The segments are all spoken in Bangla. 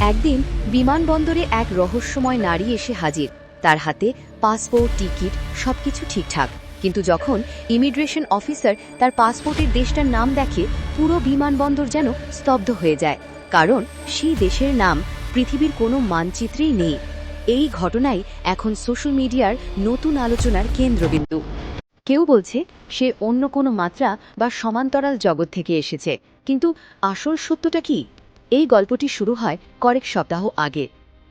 একদিন বিমানবন্দরে এক রহস্যময় নারী এসে হাজির। তার হাতে পাসপোর্ট, টিকিট, সবকিছু ঠিকঠাক। কিন্তু যখন ইমিগ্রেশন অফিসার তার পাসপোর্টের দেশটার নাম দেখে, পুরো বিমানবন্দর যেন স্তব্ধ হয়ে যায়। কারণ সেই দেশের নাম পৃথিবীর কোনো মানচিত্রেই নেই। এই ঘটনাই এখন সোশ্যাল মিডিয়ার নতুন আলোচনার কেন্দ্রবিন্দু। কেউ বলছে, সে অন্য কোনো মাত্রা বা সমান্তরাল জগৎ থেকে এসেছে। কিন্তু আসল সত্যটা কি? এই গল্পটি শুরু হয় কয়েক সপ্তাহ আগে।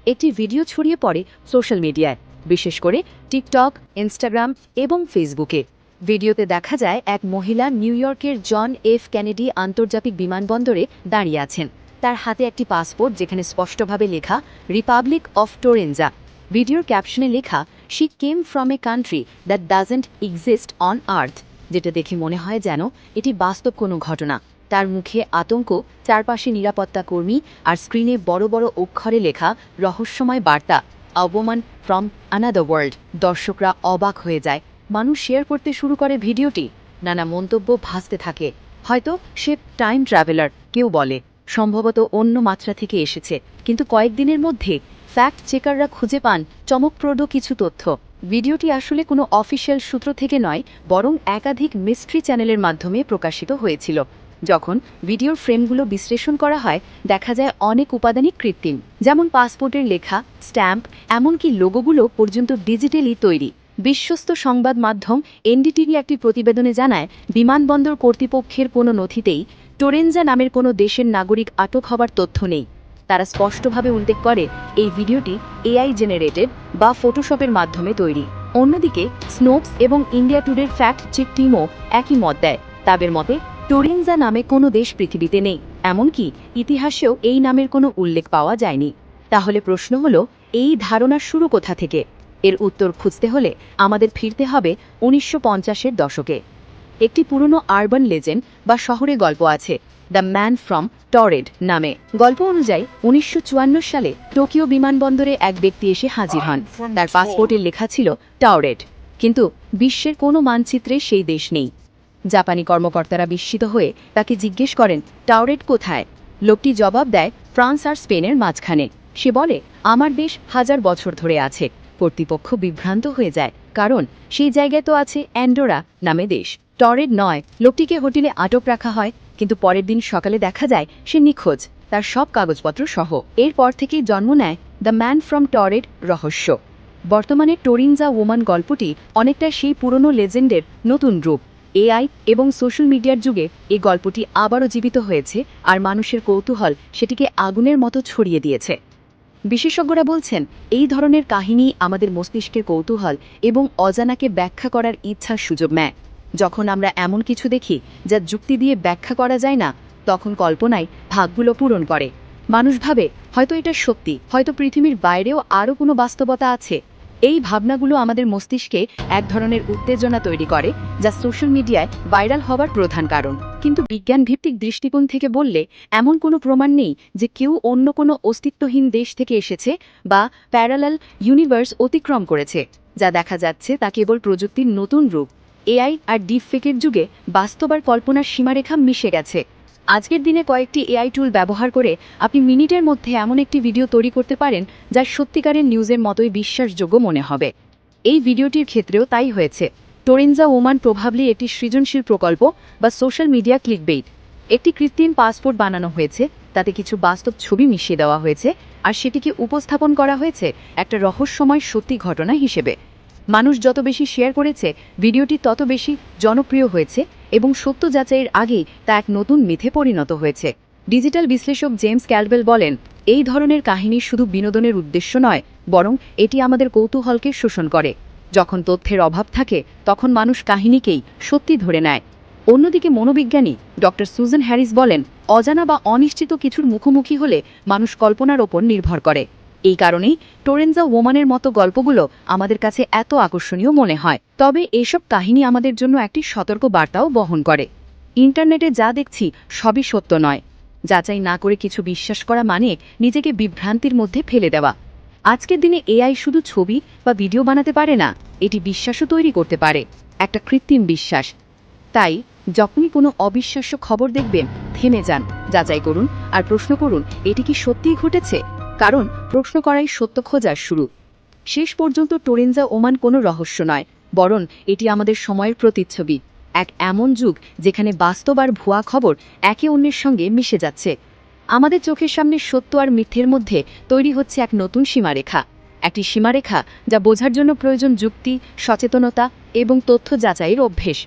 একটি ভিডিও ছড়িয়ে পড়ে সোশ্যাল মিডিয়ায়, বিশেষ করে টিকটক, ইনস্টাগ্রাম এবং ফেসবুকে। ভিডিওতে দেখা যায় এক মহিলা নিউ ইয়র্কের জন এফ কেনেডি আন্তর্জাতিক বিমানবন্দরে দাঁড়িয়ে আছেন। তার হাতে একটি পাসপোর্ট যেখানে স্পষ্টভাবে লেখা, রিপাবলিক অফ টোরেনজা। ভিডিওর ক্যাপশনে লেখা, she came from a country that doesn't exist on earth. যেটা দেখে মনে হয় যেন এটি বাস্তব কোনো ঘটনা। তার মুখে আতঙ্ক, চারপাশে নিরাপত্তা কর্মী আর স্ক্রিনে বড় বড় অক্ষরে লেখা রহস্যময় বার্তা অবমান ফ্রম আনাদার ওয়ার্ল্ড দর্শকরা অবাক হয়ে যায়। মানুষ শেয়ার করতে শুরু করে ভিডিওটি। নানা মন্তব্য ভাসতে থাকে। হয়তো সে টাইম ট্রাভেলার কেউ বলে। সম্ভবত অন্য মাত্রা থেকে এসেছে। কিন্তু কয়েকদিনের মধ্যে ফ্যাক্ট চেকাররা খুঁজে পান চমকপ্রদ কিছু তথ্য। ভিডিওটি আসলে কোনো অফিসিয়াল সূত্র থেকে নয়, বরং একাধিক মিস্ট্রি চ্যানেলের মাধ্যমে প্রকাশিত হয়েছিল। যখন ভিডিওর ফ্রেমগুলো বিশ্লেষণ করা হয়, দেখা যায় অনেক উপাদানই কৃত্রিম। যেমন পাসপোর্টের লেখা, স্ট্যাম্প, এমনকি লোগোগুলো পর্যন্ত ডিজিটালি তৈরি। বিশ্বস্ত সংবাদ মাধ্যম এনডিটিভি একটি প্রতিবেদনে জানায়, বিমানবন্দর কর্তৃপক্ষের কোনো নথিতেই টোরেনজা নামের কোনো দেশের নাগরিক আটক হবার তথ্য নেই। তারা স্পষ্টভাবে উল্লেখ করে, এই ভিডিওটি এআই জেনারেটেড বা ফটোশপের মাধ্যমে তৈরি। অন্যদিকে, স্নোপস এবং ইন্ডিয়া টুডের ফ্যাক্ট চেক টিমও একই মত দেয়। তাদের মতে টোরেনজা নামে কোনো দেশ পৃথিবীতে নেই, এমনকি ইতিহাসেও এই নামের কোনো উল্লেখ পাওয়া যায়নি। তাহলে প্রশ্ন হলো, এই ধারণার শুরু কোথা থেকে? এর উত্তর খুঁজতে হলে আমাদের ফিরতে হবে উনিশশো পঞ্চাশের দশকে। একটি পুরনো আরবান লেজেন্ড বা শহরে গল্প আছে, দ্য ম্যান ফ্রম টরেড নামে। গল্প অনুযায়ী, উনিশশো চুয়ান্ন সালে টোকিও বিমানবন্দরে এক ব্যক্তি এসে হাজির হন। তার পাসপোর্টে লেখা ছিল টাওরেড কিন্তু বিশ্বের কোনো মানচিত্রে সেই দেশ নেই। জাপানি কর্মকর্তারা বিস্মিত হয়ে তাকে জিজ্ঞেস করেন টাওরেড কোথায়? লোকটি জবাব দেয়, ফ্রান্স আর স্পেনের মাঝখানে। সে বলে, আমার দেশ হাজার বছর ধরে আছে। কর্তৃপক্ষ বিভ্রান্ত হয়ে যায়, কারণ সেই জায়গায় তো আছে অ্যান্ডোরা নামে দেশ। টরেড নয়, লোকটিকে হোটেলে আটক রাখা হয়, কিন্তু পরের দিন সকালে দেখা যায় সে নিখোঁজ, তার সব কাগজপত্র সহ। এরপর থেকেই জন্ম নেয় দ্য ম্যান ফ্রম টরেড রহস্য। বর্তমানে টোরিনজা ওমান গল্পটি অনেকটা সেই পুরনো লেজেন্ডের নতুন রূপ। এআই এবং সোশ্যাল মিডিয়ার যুগে এই গল্পটি আবারও জীবিত হয়েছে আর মানুষের কৌতূহল সেটিকে আগুনের মতো ছড়িয়ে দিয়েছে। বিশেষজ্ঞরা বলছেন, এই ধরনের কাহিনী আমাদের মস্তিষ্কের কৌতূহল এবং অজানাকে ব্যাখ্যা করার ইচ্ছার সুযোগ নেয়। যখন আমরা এমন কিছু দেখি যা যুক্তি দিয়ে ব্যাখ্যা করা যায় না, তখন কল্পনায় ভাগগুলো পূরণ করে। মানুষ ভাবে, হয়তো এটা সত্যি, হয়তো পৃথিবীর বাইরেও আরও কোনো বাস্তবতা আছে। এই ভাবনাগুলো আমাদের মস্তিষ্কে এক ধরনের উত্তেজনা তৈরি করে, যা সোশ্যাল মিডিয়ায় ভাইরাল হবার প্রধান কারণ। কিন্তু বিজ্ঞান ভিত্তিক দৃষ্টিকোণ থেকে বললে, এমন কোনো প্রমাণ নেই যে কেউ অন্য কোনো অস্তিত্বহীন দেশ থেকে এসেছে বা প্যারালাল ইউনিভার্স অতিক্রম করেছে, যা দেখা যাচ্ছে তা কেবল প্রযুক্তির নতুন রূপ। এআই আর ডিপফেকের যুগে বাস্তব আর কল্পনার সীমারেখা মিশে গেছে। আজকের দিনে কয়েকটি এআই টুল ব্যবহার করে আপনি মিনিটের মধ্যে এমন একটি ভিডিও তৈরি করতে পারেন যা সত্যিকারের নিউজের মতোই বিশ্বাসযোগ্য মনে হবে। এই ভিডিওটির ক্ষেত্রেও তাই হয়েছে। টোরেনজা ওমান প্রভাবলি একটি সৃজনশীল প্রকল্প বা সোশ্যাল মিডিয়া ক্লিকবেইট একটি কৃত্রিম পাসপোর্ট বানানো হয়েছে, তাতে কিছু বাস্তব ছবি মিশিয়ে দেওয়া হয়েছে, আর সেটিকে উপস্থাপন করা হয়েছে একটা রহস্যময় সত্যি ঘটনা হিসেবে। মানুষ যত বেশি শেয়ার করেছে, ভিডিওটি তত বেশি জনপ্রিয় হয়েছে এবং সত্য যাচাইয়ের আগেই তা এক নতুন মিথে পরিণত হয়েছে। ডিজিটাল বিশ্লেষক জেমস ক্যালবেল বলেন, এই ধরনের কাহিনী শুধু বিনোদনের উদ্দেশ্য নয়, বরং এটি আমাদের কৌতূহলকে শোষণ করে। যখন তথ্যের অভাব থাকে, তখন মানুষ কাহিনীকেই সত্যি ধরে নেয়। অন্যদিকে মনোবিজ্ঞানী ডক্টর সুজান হ্যারিস বলেন, অজানা বা অনিশ্চিত কিছুর মুখোমুখি হলে মানুষ কল্পনার ওপর নির্ভর করে। এই কারণেই টোরেনজা ওমানের মতো গল্পগুলো আমাদের কাছে এত আকর্ষণীয় মনে হয়। তবে এসব কাহিনী আমাদের জন্য একটি সতর্ক বার্তাও বহন করে। ইন্টারনেটে যা দেখছি সবই সত্য নয়। যাচাই না করে কিছু বিশ্বাস করা মানে নিজেকে বিভ্রান্তির মধ্যে ফেলে দেওয়া। আজকের দিনে এআই শুধু ছবি বা ভিডিও বানাতে পারে না, এটি বিশ্বাসও তৈরি করতে পারে। একটা কৃত্রিম বিশ্বাস। তাই যখনই কোনো অবিশ্বাস্য খবর দেখবেন, থেমে যান, যাচাই করুন আর প্রশ্ন করুন, এটি কি সত্যিই ঘটেছে? কারণ প্রশ্ন করাই সত্য খোঁজার শুরু। শেষ পর্যন্ত টোরেনজা ওমান কোনো রহস্য নয়, বরং এটি আমাদের সময়ের প্রতিচ্ছবি। এক এমন যুগ যেখানে বাস্তব আর ভুয়া খবর একে অন্যের সঙ্গে মিশে যাচ্ছে। আমাদের চোখের সামনে সত্য আর মিথ্যের মধ্যে তৈরি হচ্ছে এক নতুন সীমারেখা। একটি সীমারেখা যা বোঝার জন্য প্রয়োজন যুক্তি, সচেতনতা এবং তথ্য যাচাইয়ের অভ্যেস।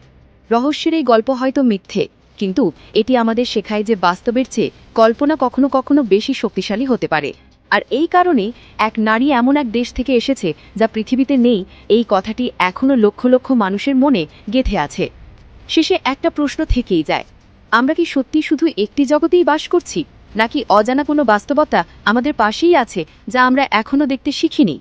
রহস্যের এই গল্প হয়তো মিথ্যে, কিন্তু এটি আমাদের শেখায় যে বাস্তবের চেয়ে কল্পনা কখনো কখনো বেশি শক্তিশালী হতে পারে। আর এই কারণে এক নারী এমন এক দেশ থেকে এসেছে যা পৃথিবীতে নেই, এই কথাটি এখনও লক্ষ লক্ষ মানুষের মনে গেঁথে আছে। শেষে একটা প্রশ্ন থেকেই যায়, আমরা কি সত্যি শুধু একটি জগতেই বাস করছি, নাকি অজানা কোনো বাস্তবতা আমাদের পাশেই আছে যা আমরা এখনও দেখতে শিখিনি?